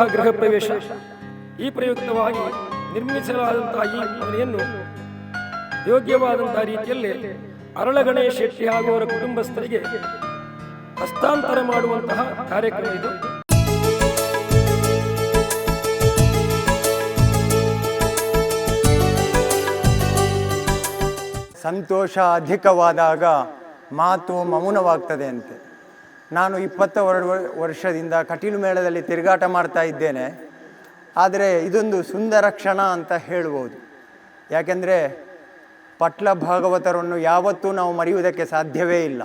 ಮಾಡುವಂತಹ ಗೃಹ ಪ್ರವೇಶ ಈ ಪ್ರಯುಕ್ತವಾಗಿ ನಿರ್ಮಿಸಲಾದಂತಹ ಈ ಮನೆಯನ್ನು ಯೋಗ್ಯವಾದಂತಹ ರೀತಿಯಲ್ಲಿ ಅರಳಗಣೆ ಶೆಟ್ಟಿ ಹಾಗೂ ಅವರ ಕುಟುಂಬಸ್ಥರಿಗೆ ಹಸ್ತಾಂತರ ಮಾಡುವಂತಹ ಕಾರ್ಯಕ್ರಮ ಇದು. ಸಂತೋಷ ಅಧಿಕವಾದಾಗ ಮಾತು ಮೌನವಾಗ್ತದೆ ಅಂತೆ. ನಾನು ಇಪ್ಪತ್ತ ವರ್- ವರ್ಷದಿಂದ ಕಟೀಲು ಮೇಳದಲ್ಲಿ ತಿರುಗಾಟ ಮಾಡ್ತಾ ಇದ್ದೇನೆ. ಆದರೆ ಇದೊಂದು ಸುಂದರ ಕ್ಷಣ ಅಂತ ಹೇಳ್ಬೋದು. ಯಾಕೆಂದರೆ ಪಟ್ಲ ಭಾಗವತರನ್ನು ಯಾವತ್ತೂ ನಾವು ಮರೆಯುವುದಕ್ಕೆ ಸಾಧ್ಯವೇ ಇಲ್ಲ.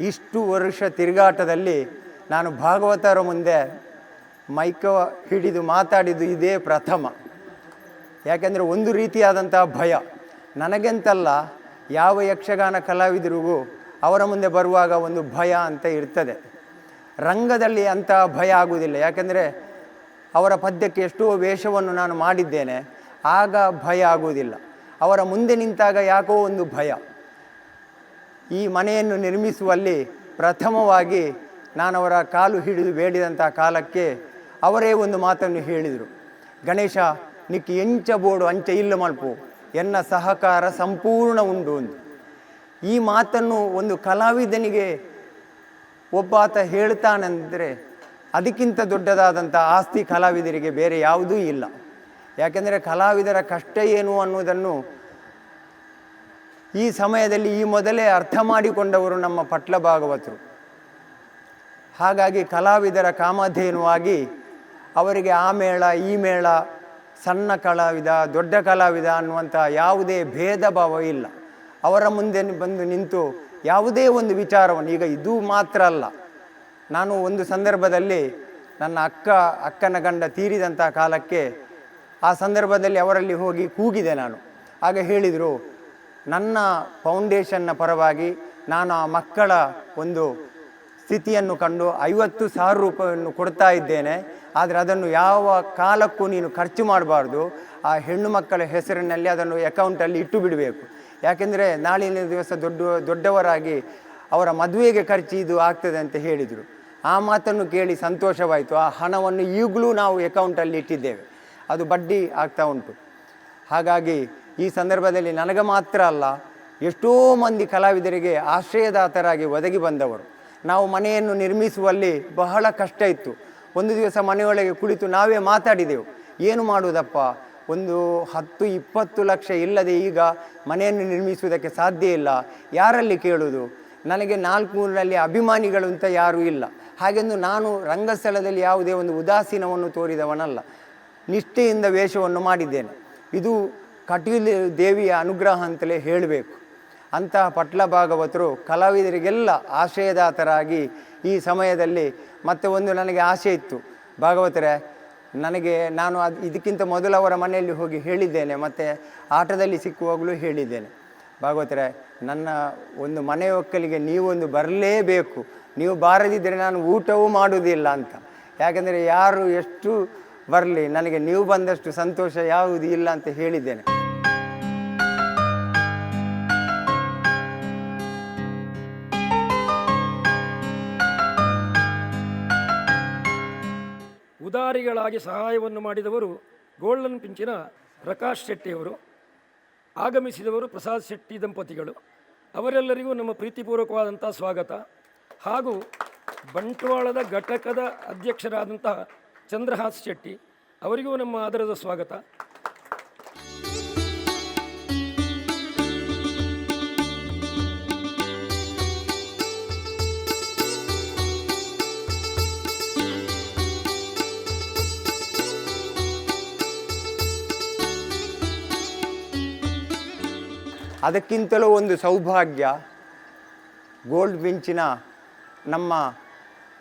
ಇಷ್ಟು ವರ್ಷ ತಿರುಗಾಟದಲ್ಲಿ ನಾನು ಭಾಗವತರ ಮುಂದೆ ಮೈಕ ಹಿಡಿದು ಮಾತಾಡಿದ್ದು ಇದೇ ಪ್ರಥಮ. ಯಾಕೆಂದರೆ ಒಂದು ರೀತಿಯಾದಂತಹ ಭಯ. ನನಗೆಂತಲ್ಲ, ಯಾವ ಯಕ್ಷಗಾನ ಕಲಾವಿದರಿಗೂ ಅವರ ಮುಂದೆ ಬರುವಾಗ ಒಂದು ಭಯ ಅಂತ ಇರ್ತದೆ. ರಂಗದಲ್ಲಿ ಅಂತ ಭಯ ಆಗುವುದಿಲ್ಲ. ಯಾಕೆಂದರೆ ಅವರ ಪದ್ಯಕ್ಕೆ ಎಷ್ಟೋ ವೇಷವನ್ನು ನಾನು ಮಾಡಿದ್ದೇನೆ. ಆಗ ಭಯ ಆಗುವುದಿಲ್ಲ. ಅವರ ಮುಂದೆ ನಿಂತಾಗ ಯಾಕೋ ಒಂದು ಭಯ. ಈ ಮನೆಯನ್ನು ನಿರ್ಮಿಸುವಲ್ಲಿ ಪ್ರಥಮವಾಗಿ ನಾನು ಅವರ ಕಾಲು ಹಿಡಿದು ಬೇಡಿದಂಥ ಕಾಲಕ್ಕೆ ಅವರೇ ಒಂದು ಮಾತನ್ನು ಹೇಳಿದರು. ಗಣೇಶ ನಿಕ್ಕಿ ಎಂಚ ಬೋಡು ಅಂಚೆ ಇಲ್ಲ ಮಲ್ಪು. ಎನ್ನ ಸಹಕಾರ ಸಂಪೂರ್ಣ ಉಂಡು ಒಂದು ಈ ಮಾತನ್ನು ಒಂದು ಕಲಾವಿದನಿಗೆ ಒಬ್ಬಾತ ಹೇಳ್ತಾನಂದರೆ ಅದಕ್ಕಿಂತ ದೊಡ್ಡದಾದಂಥ ಆಸ್ತಿ ಕಲಾವಿದರಿಗೆ ಬೇರೆ ಯಾವುದೂ ಇಲ್ಲ. ಯಾಕೆಂದರೆ ಕಲಾವಿದರ ಕಷ್ಟ ಏನು ಅನ್ನುವುದನ್ನು ಈ ಸಮಯದಲ್ಲಿ ಈ ಮೊದಲೇ ಅರ್ಥ ಮಾಡಿಕೊಂಡವರು ನಮ್ಮ ಪಟ್ಲ ಭಾಗವತರು. ಹಾಗಾಗಿ ಕಲಾವಿದರ ಕಾಮಧೇನುವಾಗಿ ಅವರಿಗೆ ಆ ಮೇಳ, ಈ ಮೇಳ, ಸಣ್ಣ ಕಲಾವಿದ, ದೊಡ್ಡ ಕಲಾವಿದ ಅನ್ನುವಂಥ ಯಾವುದೇ ಭೇದ ಭಾವ ಇಲ್ಲ. ಅವರ ಮುಂದೆ ಬಂದು ನಿಂತು ಯಾವುದೇ ಒಂದು ವಿಚಾರವನ್ನು, ಈಗ ಇದು ಮಾತ್ರ ಅಲ್ಲ. ನಾನು ಒಂದು ಸಂದರ್ಭದಲ್ಲಿ ನನ್ನ ಅಕ್ಕ, ಅಕ್ಕನ ಗಂಡ ತೀರಿದಂಥ ಕಾಲಕ್ಕೆ ಆ ಸಂದರ್ಭದಲ್ಲಿ ಅವರಲ್ಲಿ ಹೋಗಿ ಕೂಗಿದೆ ನಾನು. ಆಗ ಹೇಳಿದರು, ನನ್ನ ಫೌಂಡೇಶನ್ನ ಪರವಾಗಿ ನಾನು ಆ ಮಕ್ಕಳ ಒಂದು ಸ್ಥಿತಿಯನ್ನು ಕಂಡು ಐವತ್ತು ಸಾವಿರ ರೂಪಾಯಿಯನ್ನು ಕೊಡ್ತಾ ಇದ್ದೇನೆ. ಆದರೆ ಅದನ್ನು ಯಾವ ಕಾಲಕ್ಕೂ ನೀನು ಖರ್ಚು ಮಾಡಬಾರ್ದು. ಆ ಹೆಣ್ಣು ಮಕ್ಕಳ ಹೆಸರಿನಲ್ಲಿ ಅದನ್ನು ಅಕೌಂಟಲ್ಲಿ ಇಟ್ಟು ಬಿಡಬೇಕು. ಯಾಕೆಂದರೆ ನಾಳಿನ ದಿವಸ ದೊಡ್ಡ ದೊಡ್ಡವರಾಗಿ ಅವರ ಮದುವೆಗೆ ಖರ್ಚು ಇದು ಆಗ್ತದೆ ಅಂತ ಹೇಳಿದರು. ಆ ಮಾತನ್ನು ಕೇಳಿ ಸಂತೋಷವಾಯಿತು. ಆ ಹಣವನ್ನು ಈಗಲೂ ನಾವು ಅಕೌಂಟಲ್ಲಿ ಇಟ್ಟಿದ್ದೇವೆ. ಅದು ಬಡ್ಡಿ ಆಗ್ತಾ ಉಂಟು. ಹಾಗಾಗಿ ಈ ಸಂದರ್ಭದಲ್ಲಿ ನನಗೆ ಮಾತ್ರ ಅಲ್ಲ, ಎಷ್ಟೋ ಮಂದಿ ಕಲಾವಿದರಿಗೆ ಆಶ್ರಯದಾತರಾಗಿ ಒದಗಿ ಬಂದವರು. ನಾವು ಮನೆಯನ್ನು ನಿರ್ಮಿಸುವಲ್ಲಿ ಬಹಳ ಕಷ್ಟ ಇತ್ತು. ಒಂದು ದಿವಸ ಮನೆಯೊಳಗೆ ಕುಳಿತು ನಾವೇ ಮಾತಾಡಿದೆವು. ಏನು ಮಾಡುವುದಪ್ಪ? ಒಂದು ಹತ್ತು ಇಪ್ಪತ್ತು ಲಕ್ಷ ಇಲ್ಲದೆ ಈಗ ಮನೆಯನ್ನು ನಿರ್ಮಿಸುವುದಕ್ಕೆ ಸಾಧ್ಯ ಇಲ್ಲ. ಯಾರಲ್ಲಿ ಕೇಳುವುದು ನನಗೆ ನಾಲ್ಕೂರಿನಲ್ಲಿ ಅಭಿಮಾನಿಗಳು ಅಂತ ಯಾರೂ ಇಲ್ಲ. ಹಾಗೆಂದು ನಾನು ರಂಗಸ್ಥಳದಲ್ಲಿ ಯಾವುದೇ ಒಂದು ಉದಾಸೀನವನ್ನು ತೋರಿದವನಲ್ಲ. ನಿಷ್ಠೆಯಿಂದ ವೇಷವನ್ನು ಮಾಡಿದ್ದೇನೆ. ಇದು ಕಟೀಲು ದೇವಿಯ ಅನುಗ್ರಹ ಅಂತಲೇ ಹೇಳಬೇಕು. ಅಂತಹ ಪಟ್ಲ ಭಾಗವತರು ಕಲಾವಿದರಿಗೆಲ್ಲ ಆಶ್ರಯದಾತರಾಗಿ ಈ ಸಮಯದಲ್ಲಿ ಮತ್ತೆ ಒಂದು ನನಗೆ ಆಸೆ ಇತ್ತು. ಭಾಗವತರೇ ನನಗೆ ನಾನು ಅದು ಇದಕ್ಕಿಂತ ಮೊದಲು ಅವರ ಮನೆಯಲ್ಲಿ ಹೋಗಿ ಹೇಳಿದ್ದೇನೆ, ಮತ್ತು ಆಟದಲ್ಲಿ ಸಿಕ್ಕುವಾಗಲೂ ಹೇಳಿದ್ದೇನೆ. ಭಾಗವತರೇ, ನನ್ನ ಒಂದು ಮನೆ ಒಕ್ಕಲಿಗೆ ನೀವೊಂದು ಬರಲೇಬೇಕು. ನೀವು ಬಾರದಿದ್ದರೆ ನಾನು ಊಟವೂ ಮಾಡುವುದಿಲ್ಲ ಅಂತ. ಯಾಕೆಂದರೆ ಯಾರು ಎಷ್ಟು ಬರಲಿ, ನನಗೆ ನೀವು ಬಂದಷ್ಟು ಸಂತೋಷ ಯಾವುದು ಇಲ್ಲ ಅಂತ ಹೇಳಿದ್ದೇನೆ. ಉದಾರಿಗಳಾಗಿ ಸಹಾಯವನ್ನು ಮಾಡಿದವರು ಗೋಲ್ಡನ್ ಪಿಂಚಿನ ಪ್ರಕಾಶ್ ಶೆಟ್ಟಿಯವರು, ಆಗಮಿಸಿದವರು ಪ್ರಸಾದ್ ಶೆಟ್ಟಿ ದಂಪತಿಗಳು. ಅವರೆಲ್ಲರಿಗೂ ನಮ್ಮ ಪ್ರೀತಿಪೂರ್ವಕವಾದಂಥ ಸ್ವಾಗತ. ಹಾಗೂ ಬಂಟ್ವಾಳದ ಘಟಕದ ಅಧ್ಯಕ್ಷರಾದಂತಹ ಚಂದ್ರಹಾಸ್ ಶೆಟ್ಟಿ, ಅವರಿಗೂ ನಮ್ಮ ಆದರದ ಸ್ವಾಗತ. ಅದಕ್ಕಿಂತಲೂ ಒಂದು ಸೌಭಾಗ್ಯ ಗೋಲ್ಡ್ ಬೆಂಚಿನ ನಮ್ಮ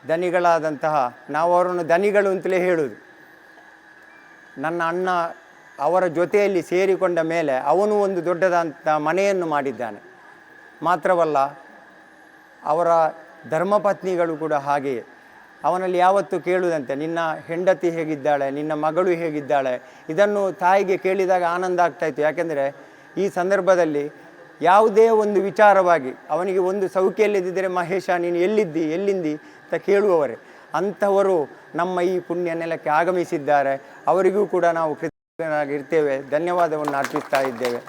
ದನಿಗಳಾದಂತಹ ನಾವು ಅವರನ್ನು ದನಿಗಳು ಅಂತಲೇ ಹೇಳೋದು ನನ್ನ ಅಣ್ಣ ಅವರ ಜೊತೆಯಲ್ಲಿ ಸೇರಿಕೊಂಡ ಮೇಲೆ ಅವನು ಒಂದು ದೊಡ್ಡದಂಥ ಮನೆಯನ್ನು ಮಾಡಿದ್ದಾನೆ. ಮಾತ್ರವಲ್ಲ, ಅವರ ಧರ್ಮಪತ್ನಿಗಳು ಕೂಡ ಹಾಗೆಯೇ. ಅವನಲ್ಲಿ ಯಾವತ್ತೂ ಕೇಳುವುದಂತೆ ನಿನ್ನ ಹೆಂಡತಿ ಹೇಗಿದ್ದಾಳೆ, ನಿನ್ನ ಮಗಳು ಹೇಗಿದ್ದಾಳೆ, ಇದನ್ನು ತಾಯಿಗೆ ಕೇಳಿದಾಗ ಆನಂದ ಆಗ್ತಾಯಿತ್ತು ಯಾಕೆಂದರೆ ಈ ಸಂದರ್ಭದಲ್ಲಿ ಯಾವುದೇ ಒಂದು ವಿಚಾರವಾಗಿ ಅವನಿಗೆ ಒಂದು ಸೌಖ್ಯ ಎಲ್ಲಿದ್ದರೆ ಮಹೇಶ, ನೀನು ಎಲ್ಲಿದ್ದಿ, ಎಲ್ಲಿಂದಿ ಅಂತ ಕೇಳುವವರೇ, ಅಂಥವರು ನಮ್ಮ ಈ ಪುಣ್ಯ ನೆಲಕ್ಕೆ ಆಗಮಿಸಿದ್ದಾರೆ. ಅವರಿಗೂ ಕೂಡ ನಾವು ಕೃತಜ್ಞರಾಗಿರ್ತೇವೆ. ಧನ್ಯವಾದವನ್ನು ಅರ್ಪಿಸ್ತಾ ಇದ್ದೇವೆ.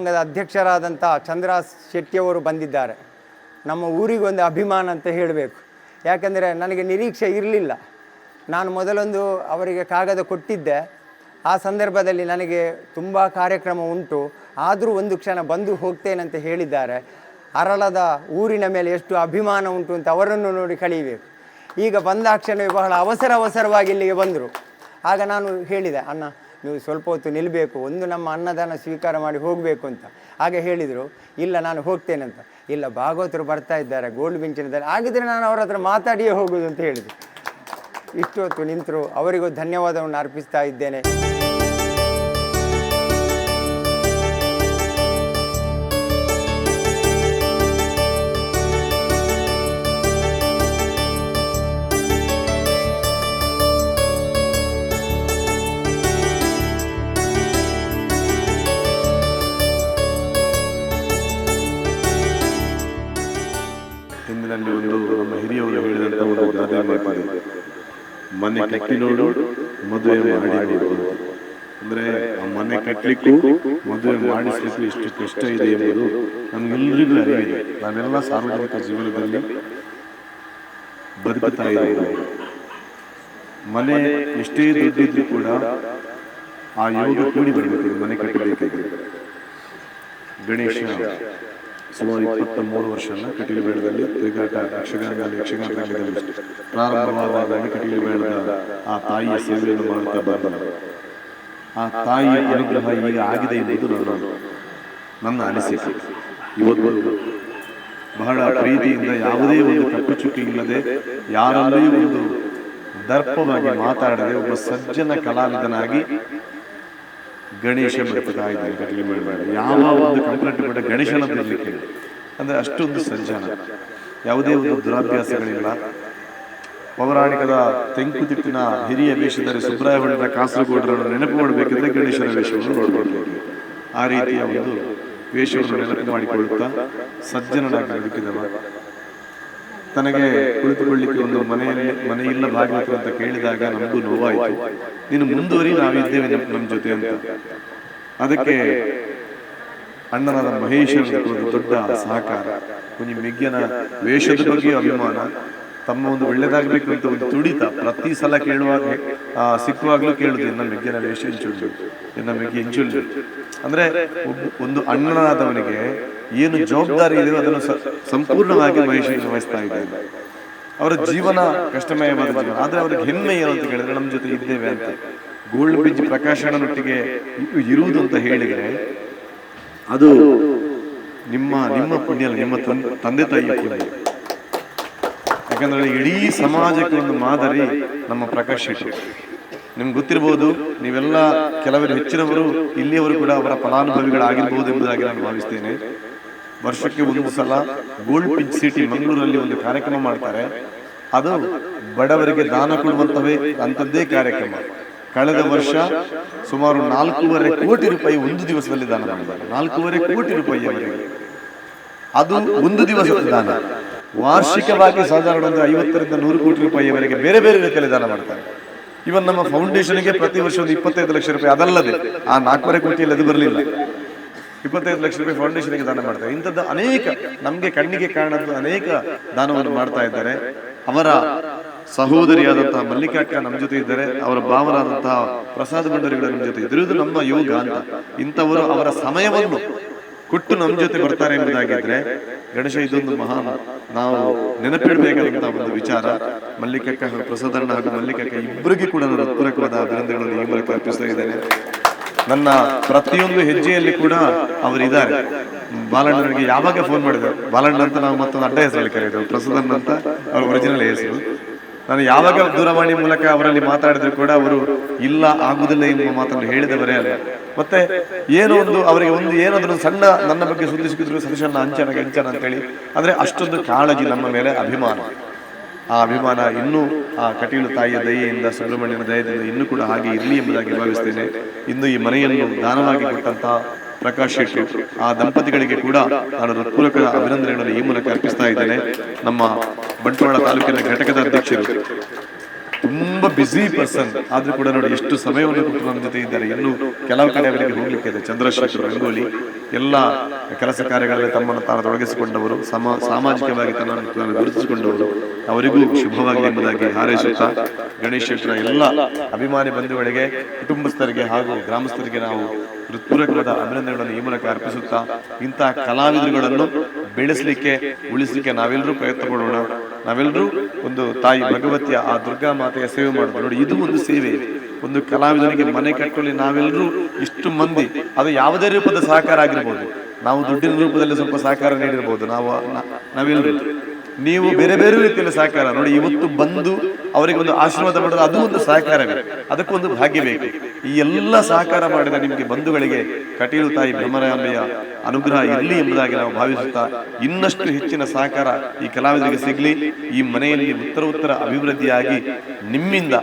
ಸಂಘದ ಅಧ್ಯಕ್ಷರಾದಂಥ ಚಂದ್ರ ಶೆಟ್ಟಿಯವರು ಬಂದಿದ್ದಾರೆ. ನಮ್ಮ ಊರಿಗೊಂದು ಅಭಿಮಾನ ಅಂತ ಹೇಳಬೇಕು. ಯಾಕೆಂದರೆ ನನಗೆ ನಿರೀಕ್ಷೆ ಇರಲಿಲ್ಲ. ನಾನು ಮೊದಲೊಂದು ಅವರಿಗೆ ಕಾಗದ ಕೊಟ್ಟಿದ್ದೆ. ಆ ಸಂದರ್ಭದಲ್ಲಿ ನನಗೆ ತುಂಬ ಕಾರ್ಯಕ್ರಮ ಉಂಟು. ಆದರೂ ಒಂದು ಕ್ಷಣ ಬಂದು ಹೋಗ್ತೇನಂತ ಹೇಳಿದ್ದಾರೆ. ಅರಳದ ಊರಿನ ಮೇಲೆ ಎಷ್ಟು ಅಭಿಮಾನ ಉಂಟು ಅಂತ ಅವರನ್ನು ನೋಡಿ ಕಳೀಬೇಕು. ಈಗ ಬಂದಾಕ್ಷಣವೇ ಬಹಳ ಅವಸರ ಅವಸರವಾಗಿ ಇಲ್ಲಿಗೆ ಬಂದರು. ಆಗ ನಾನು ಹೇಳಿದೆ, ಅಣ್ಣ ನೀವು ಸ್ವಲ್ಪ ಹೊತ್ತು ನಿಲ್ಲಬೇಕು ಒಂದು ನಮ್ಮ ಅನ್ನದಾನ ಸ್ವೀಕಾರ ಮಾಡಿ ಹೋಗಬೇಕು ಅಂತ. ಹಾಗೆ ಹೇಳಿದರು, ಇಲ್ಲ ನಾನು ಹೋಗ್ತೇನೆ ಅಂತ. ಇಲ್ಲ, ಭಾಗವತರು ಬರ್ತಾ ಇದ್ದಾರೆ ಗೋಲ್ಡ್ ಬೆಂಚಿನದಲ್ಲಿ ಹಾಗಿದ್ರೆ ನಾನು ಅವರ ಹತ್ರ ಮಾತಾಡಿಯೇ ಹೋಗೋದು ಅಂತ ಹೇಳಿದೆ ಇಷ್ಟು ಹೊತ್ತು ನಿಂತರು, ಅವರಿಗೂ ಧನ್ಯವಾದವನ್ನು ಅರ್ಪಿಸ್ತಾ ಇದ್ದೇನೆ. ಹಿಂದಿನಲ್ಲಿ ಒಂದು ನಮ್ಮ ಹಿರಿಯವರು ಹೇಳಿದಂತ ಒಂದು ಗಾದೆ ಮಾತಿದೆ. ಮನೆ ಕಟ್ಟಿ ನೋಡು ಮದುವೆ ಮಾಡಿ ನೋಡು ಅಂದ್ರೆ ಆ ಮನೆ ಕಟ್ಟಲಿಕ್ಕೂ ಮದುವೆ ಮಾಡಿಸ್ಲಿಕ್ಕೂ ಎಷ್ಟು ಕಷ್ಟ ಇದೆ ಎಂಬುದು ನಮ್ಗೆಲ್ಲರಿಗೂ ಅರಿವಿದೆ. ನಾವೆಲ್ಲ ಸಾರ್ವಜನಿಕ ಜೀವನದಲ್ಲಿ ಬದುಕುತ್ತಾ ಇದ್ದೇವೆ ಮನೆ ಎಷ್ಟೇ ದುಡ್ಡಿದ್ರು ಕೂಡ ಆ ಯೋಗ ಕೂಡಿ ಬರಬೇಕು ಮನೆ ಕಟ್ಟಬೇಕಾಗಿದೆ ಗಣೇಶ ಸುಮಾರು ಇಪ್ಪತ್ತ ಮೂರು ವರ್ಷನ ಕಟೀಲು ಬೇಡದಲ್ಲಿ ತಿರುಗಾಟ ಯಕ್ಷಗಾನದಲ್ಲಿ ಯಕ್ಷಗಾನ ರಂಗದಲ್ಲಿ ಪ್ರಾರಂಭವಾದಾಗ ಕಟೀಲು ಬೇಡದ ಆ ತಾಯಿಯ ಸೇವೆಯನ್ನು ಮಾಡುತ್ತಾ ಬಂದನು. ಆ ತಾಯಿಯ ಅನುಗ್ರಹ ಈಗ ಆಗಿದೆ ಎಂಬುದು ನನ್ನ ನನ್ನ ಅನಿಸಿಕೆ. ಇವತ್ತು ಬಹಳ ಪ್ರೀತಿಯಿಂದ ಯಾವುದೇ ಒಂದು ಕಟ್ಟುಚುಕ್ಕಿ ಇಲ್ಲದೆ ಯಾರಲ್ಲೂ ಒಂದು ದರ್ಪವಾಗಿ ಮಾತಾಡದೆ ಒಬ್ಬ ಸಜ್ಜನ ಕಲಾವಿದನಾಗಿ ಗಣೇಶ ಬರ್ತಾ ಇದ್ದೀನಿ ಕಟ್ಲಿ ಮಾಡಬೇಡ ಯಾವ ಒಂದು ಕಂಪ್ಲೇಂಟ್ ಬೇಡ ಗಣೇಶನ ಬಿಡಲಿಕ್ಕೆ ಅಂದ್ರೆ ಅಷ್ಟೊಂದು ಸಂಜಾನ. ಯಾವುದೇ ಒಂದು ದುರಾಭ್ಯಾಸಗಳಿಲ್ಲ. ಪೌರಾಣಿಕದ ತೆಂಕುತಿಟ್ಟಿನ ಹಿರಿಯ ವೇಷದಲ್ಲಿ ಸುಬ್ರಾಯಭಟ್ಟರ ಕಾಸರಗೋಡರನ್ನು ನೆನಪು ಮಾಡಬೇಕಿದ್ರೆ ಗಣೇಶನ ವೇಷವನ್ನು ನೋಡಬಹುದು ಆ ರೀತಿಯ ಒಂದು ವೇಷವನ್ನು ನೆನಪು ಮಾಡಿಕೊಳ್ಳುತ್ತಾ ಸಜ್ಜನನಾಗಿ ಬದುಕಿದವ. ತನಗೆ ಕುಳಿತುಕೊಳ್ಳಿಕ್ಕೆ ಒಂದು ಮನೆಯಲ್ಲಿ ಮನೆಯಿಲ್ಲ ಇಲ್ಲ ಭಾಗವತರು ಅಂತ ಕೇಳಿದಾಗ ನಮಗೂ ನೋವಾಯಿತು. ನೀನು ಮುಂದುವರಿ, ನಾವಿದ್ದೇವೆ ನಮ್ಮ ಜೊತೆ ಅಂತ. ಅದಕ್ಕೆ ಅಣ್ಣನಾದ ಮಹೇಶ್ ಒಂದು ದೊಡ್ಡ ಸಹಕಾರ ಕುഞ്ഞി ಮೆಗ್ಗನ ವೇಷದ ಬಗ್ಗೆ ಅಭಿಮಾನ, ತಮ್ಮ ಒಂದು ಒಳ್ಳೇದಾಗಬೇಕು ಅಂತ ಒಂದು ತುಡಿತ ಪ್ರತಿ ಸಲ ಕೇಳುವಾಗ ಸಿಕ್ಕುವಾಗಲೂ ಕೇಳುದು, ಎನ್ನ ಮೆಗ್ಗಿನ ವೇಷ ಇಂಚುಳ್ಳು ಎನ್ನ ಮೆಗ್ಗಿ ಇಂಚುಳ್ಳು ಅಂದ್ರೆ ಒಂದು ಅಣ್ಣನಾದವನಿಗೆ ಏನು ಜವಾಬ್ದಾರಿ ಇದೆಯೋ ಅದನ್ನು ಸಂಪೂರ್ಣವಾಗಿ ಮಹೇಶ್ ವಹಿಸ್ತಾ ಇದ್ದಾರೆ. ಅವರ ಜೀವನ ಕಷ್ಟಮಯವಾದ ಜೀವನ. ಆದ್ರೆ ಅವ್ರಿಗೆ ಹೆಮ್ಮೆ ಏನು ಅಂತ ಕೇಳಿದ್ರೆ ನಮ್ಮ ಜೊತೆ ಇದ್ದೇವೆ ಅಂತ. ಗೋಲ್ಡ್ ಬ್ರಿಡ್ಜ್ ಪ್ರಕಾಶನೊಟ್ಟಿಗೆ ಇರುವುದು ಅಂತ ಹೇಳಿದರೆ ಅದು ನಿಮ್ಮ ನಿಮ್ಮ ಪುಣ್ಯ ನಿಮ್ಮ ತಂದೆ ತಾಯಿಯ ಪುಣ್ಯ. ಯಾಕಂದ್ರೆ ಇಡೀ ಸಮಾಜಕ್ಕೆ ಒಂದು ಮಾದರಿ ನಮ್ಮ ಪ್ರಕಾಶ್ ಶೆಟ್ಟಿ ನಿಮ್ಗೆ ಗೊತ್ತಿರ್ಬೋದು ನೀವೆಲ್ಲ ಕೆಲವರು ಹೆಚ್ಚಿನವರು ಇಲ್ಲಿಯವರು ಕೂಡ ಅವರ ಫಲಾನುಭವಿಗಳಾಗಿರ್ಬೋದು ಎಂಬುದಾಗಿ ನಾನು ಭಾವಿಸ್ತೇನೆ. ವರ್ಷಕ್ಕೆ ಒಂದು ಸಲ ಗೋಲ್ಡ್ ಪಿಂಚ್ ಸಿಟಿ ಮಂಗಳೂರಲ್ಲಿ ಒಂದು ಕಾರ್ಯಕ್ರಮ ಮಾಡ್ತಾರೆ. ಅದು ಬಡವರಿಗೆ ದಾನ ಕೊಡುವಂತವೇ ಅಂಥದ್ದೇ ಕಾರ್ಯಕ್ರಮ. ಕಳೆದ ವರ್ಷ ಸುಮಾರು ನಾಲ್ಕೂವರೆ ಕೋಟಿ ರೂಪಾಯಿ ಒಂದು ದಿವಸದಲ್ಲಿ ದಾನ ಮಾಡಿದ್ದಾರೆ. ನಾಲ್ಕೂವರೆ ಕೋಟಿ ರೂಪಾಯಿ ಅವರಿಗೆ. ಅದು ಒಂದು ದಿವಸದ ದಾನ. ವಾರ್ಷಿಕವಾಗಿ ಸಾಧಾರಣ ಒಂದು ಐವತ್ತರಿಂದ ನೂರು ಕೋಟಿ ರೂಪಾಯಿವರೆಗೆ ಬೇರೆ ಬೇರೆ ರೀತಿಯಲ್ಲಿ ದಾನ ಮಾಡ್ತಾರೆ. ಇವನ್ ನಮ್ಮ ಫೌಂಡೇಶನ್ಗೆ ಪ್ರತಿ ವರ್ಷ ಒಂದು ಇಪ್ಪತ್ತೈದು ಲಕ್ಷ ರೂಪಾಯಿ, ಅದಲ್ಲದೆ ಆ ನಾಲ್ಕೂವರೆ ಕೋಟಿಯಲ್ಲಿ ಅದು ಬರಲಿಲ್ಲ. ಇಪ್ಪತ್ತೈದು ಲಕ್ಷ ರೂಪಾಯಿ ಫೌಂಡೇಶನ್ಗೆ ದಾನ ಮಾಡ್ತಾರೆ. ಇಂಥದ್ದು ಅನೇಕ ನಮಗೆ ಕಣ್ಣಿಗೆ ಕಾಣದ ಅನೇಕ ದಾನವನ್ನು ಮಾಡ್ತಾ ಇದ್ದಾರೆ. ಅವರ ಸಹೋದರಿಯಾದಂತಹ ಮಲ್ಲಿಕಾಕ್ಕ ನಮ್ಮ ಜೊತೆ ಇದ್ದಾರೆ. ಅವರ ಭಾವನಾದಂತಹ ಪ್ರಸಾದ ಮಂಡಳಿಗಳು ನಮ್ಮ ಜೊತೆ ಇದ್ದಾರೆ. ನಮ್ಮ ಯೋಗ ಅಂತ. ಇಂಥವರು ಅವರ ಸಮಯವನ್ನು ಕೊಟ್ಟು ನಮ್ಮ ಜೊತೆ ಬರ್ತಾರೆ ಎಂಬುದಾಗಿದ್ರೆ ಗಣೇಶ, ಇದೊಂದು ಮಹಾನ್ ನಾವು ನೆನಪಿಡಬೇಕಾದಂತಹ ಒಂದು ವಿಚಾರ. ಮಲ್ಲಿಕಕ್ಕ ಪ್ರಸಾದಣ್ಣ ಹಾಗೂ ಮಲ್ಲಿಕಕ್ಕ ಇಬ್ಬರಿಗೆ ಕೂಡ ನಾನು ಹೃತ್ಪೂರ್ವಕವಾದ ಅಭಿನಂದನೆಗಳನ್ನು ಈ ಮೂಲಕ ಅರ್ಪಿಸ್ತಾ ಇದ್ದೇನೆ. ನನ್ನ ಪ್ರತಿಯೊಂದು ಹೆಜ್ಜೆಯಲ್ಲಿ ಕೂಡ ಅವರಿದ್ದಾರೆ. ಬಾಲಣ್ಣನಿಗೆ ಯಾವಾಗ ಫೋನ್ ಮಾಡಿದ್ರು? ಬಾಲಣ್ಣ ಅಂತ ನಾವು ಮತ್ತೊಂದು ಅಡ್ಡ ಹೆಸರಲ್ಲಿ ಕರೆಯೋದು ಪ್ರಸಾದನ್ ಅಂತ ಅವ್ರ ಒರಿಜಿನಲ್ ಹೆಸರು. ನಾನು ಯಾವಾಗ ದೂರವಾಣಿ ಮೂಲಕ ಅವರಲ್ಲಿ ಮಾತಾಡಿದ್ರು ಕೂಡ ಅವರು ಇಲ್ಲ ಆಗುದಿಲ್ಲ ಎಂಬ ಮಾತನ್ನು ಹೇಳಿದವರೇ ಅಲ್ಲ. ಮತ್ತೆ ಏನೋ ಒಂದು ಅವರಿಗೆ ಒಂದು ಏನಾದರೂ ಸಣ್ಣ ನನ್ನ ಬಗ್ಗೆ ಸುದ್ದಿ ಸಿಕ್ಕಿದ್ರು ಸದಸ್ಯನ ಅಂಚನ ಗಂಚನ ಅಂತೇಳಿ. ಅಂದ್ರೆ ಅಷ್ಟೊಂದು ಕಾಳಜಿ ನಮ್ಮ ಮೇಲೆ ಅಭಿಮಾನ. ಆ ಅಭಿಮಾನ ಇನ್ನೂ ಆ ಕಟೀಲು ತಾಯಿಯ ದಯೆಯಿಂದ, ಸುಬ್ರಹ್ಮಣ್ಯನ ದಯದಿಂದ ಇನ್ನೂ ಕೂಡ ಹಾಗೆ ಇರಲಿ ಎಂಬುದಾಗಿ ಭಾವಿಸ್ತೇನೆ. ಇಂದು ಈ ಮನೆಯನ್ನು ದಾನವಾಗಿ ಕೊಟ್ಟಂತಹ ಪ್ರಕಾಶ್ ಶೆಟ್ಟಿ, ಆ ದಂಪತಿಗಳಿಗೆ ಕೂಡ ನಾನು ಹೃತ್ಪೂರ್ವಕ ಅಭಿನಂದನೆಗಳನ್ನು ಈ ಮೂಲಕ ಅರ್ಪಿಸ್ತಾ ಇದ್ದೇನೆ. ನಮ್ಮ ಬಂಟ್ವಾಳ ತಾಲೂಕಿನ ಘಟಕದ ಅಧ್ಯಕ್ಷರು ತುಂಬಾ ಬ್ಯುಸಿ ಪರ್ಸನ್ ಆದ್ರೂ ಕೂಡ ನೋಡಿ ಎಷ್ಟು ಸಮಯವನ್ನು ಕೊಟ್ಟು ನಮ್ಮ ಜೊತೆ ಇದ್ದಾರೆ. ಇನ್ನು ಕೆಲವು ಕಡೆ ಅವರಿಗೆ ಹೋಗ್ಲಿಕ್ಕೆ ಇದೆ. ಚಂದ್ರಶೇಖರ್ ರಂಗೋಲಿ. ಎಲ್ಲ ಕೆಲಸ ಕಾರ್ಯಗಳಲ್ಲಿ ತಮ್ಮನ್ನು ತಾನು ತೊಡಗಿಸಿಕೊಂಡವರು. ಸಮ, ಸಾಮಾಜಿಕವಾಗಿ ತನ್ನನ್ನು ತಾನು ಗುರುತಿಸಿಕೊಂಡವರು. ಅವರಿಗೂ ಶುಭವಾಗಲಿ ಎಂಬುದಾಗಿ ಹಾರೈಸುತ್ತಾ ಗಣೇಶ್ ಶೆಟ್ಟರ ಎಲ್ಲ ಅಭಿಮಾನಿ ಬಂಧುಗಳಿಗೆ, ಕುಟುಂಬಸ್ಥರಿಗೆ ಹಾಗೂ ಗ್ರಾಮಸ್ಥರಿಗೆ ನಾವು ಹೃತ್ಪೂರ್ವಕವಾದ ಅಭಿನಂದನೆಗಳನ್ನು ಈ ಮೂಲಕ ಅರ್ಪಿಸುತ್ತಾ ಇಂತಹ ಕಲಾವಿದರುಗಳನ್ನು ಬೆಳೆಸಲಿಕ್ಕೆ, ಉಳಿಸಲಿಕ್ಕೆ ನಾವೆಲ್ಲರೂ ಪ್ರಯತ್ನ ಪಡೋಣ. ನಾವೆಲ್ಲರೂ ಒಂದು ತಾಯಿ ಭಗವತಿಯ ಆ ದುರ್ಗಾ ಮಾತೆಯ ಸೇವೆ ಮಾಡೋದು ನೋಡಿ, ಇದು ಒಂದು ಸೇವೆ. ಒಂದು ಕಲಾವಿದನಿಗೆ ಮನೆ ಕಟ್ಟಲಿ ನಾವೆಲ್ಲರೂ ಇಷ್ಟು ಮಂದಿ. ಅದು ಯಾವುದೇ ರೂಪದ ಸಹಕಾರ ಆಗಿರ್ಬೋದು. ನಾವು ದುಡ್ಡಿನ ರೂಪದಲ್ಲಿ ಸ್ವಲ್ಪ ಸಹಕಾರ ನೀಡಿರ್ಬೋದು. ನಾವು ನಾವೆಲ್ಲರೂ. ನೀವು ಬೇರೆ ಬೇರೆ ರೀತಿಯಲ್ಲಿ ಸಹಕಾರ ನೋಡಿ, ಇವತ್ತು ಬಂದು ಅವರಿಗೆ ಒಂದು ಆಶೀರ್ವಾದ ಮಾಡೋದು ಅದು ಒಂದು ಸಹಕಾರವೇ. ಅದಕ್ಕೊಂದು ಭಾಗ್ಯ ಬೇಕು. ಈ ಎಲ್ಲ ಸಹಕಾರ ಮಾಡಿದ ನಿಮಗೆ ಬಂಧುಗಳಿಗೆ ಕಟೀಲು ತಾಯಿ ಬ್ರಹ್ಮರಾಂಬೆಯ ಅನುಗ್ರಹ ಇರಲಿ ಎಂಬುದಾಗಿ ನಾವು ಭಾವಿಸುತ್ತಾ ಇನ್ನಷ್ಟು ಹೆಚ್ಚಿನ ಸಹಕಾರ ಈ ಕಲಾವಿದರಿಗೆ ಸಿಗಲಿ. ಈ ಮನೆಯಲ್ಲಿ ಉತ್ತರ ಉತ್ತರ ಅಭಿವೃದ್ಧಿಯಾಗಿ ನಿಮ್ಮಿಂದ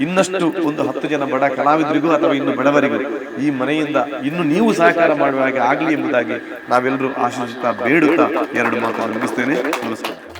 ಇನ್ನಷ್ಟು ಒಂದು ಹತ್ತು ಜನ ಬಡ ಕಲಾವಿದರಿಗೂ ಅಥವಾ ಇನ್ನು ಬಡವರಿಗೂ ಈ ಮನೆಯಿಂದ ಇನ್ನು ನೀವು ಸಹಕಾರ ಮಾಡುವ ಹಾಗೆ ಆಗಲಿ ಎಂಬುದಾಗಿ ನಾವೆಲ್ಲರೂ ಆಶಿಸುತ್ತಾ ಬೇಡುತ್ತಾ ಎರಡು ಮಾತನ್ನು ಮುಗಿಸ್ತೇನೆ. ನಮಸ್ಕಾರ.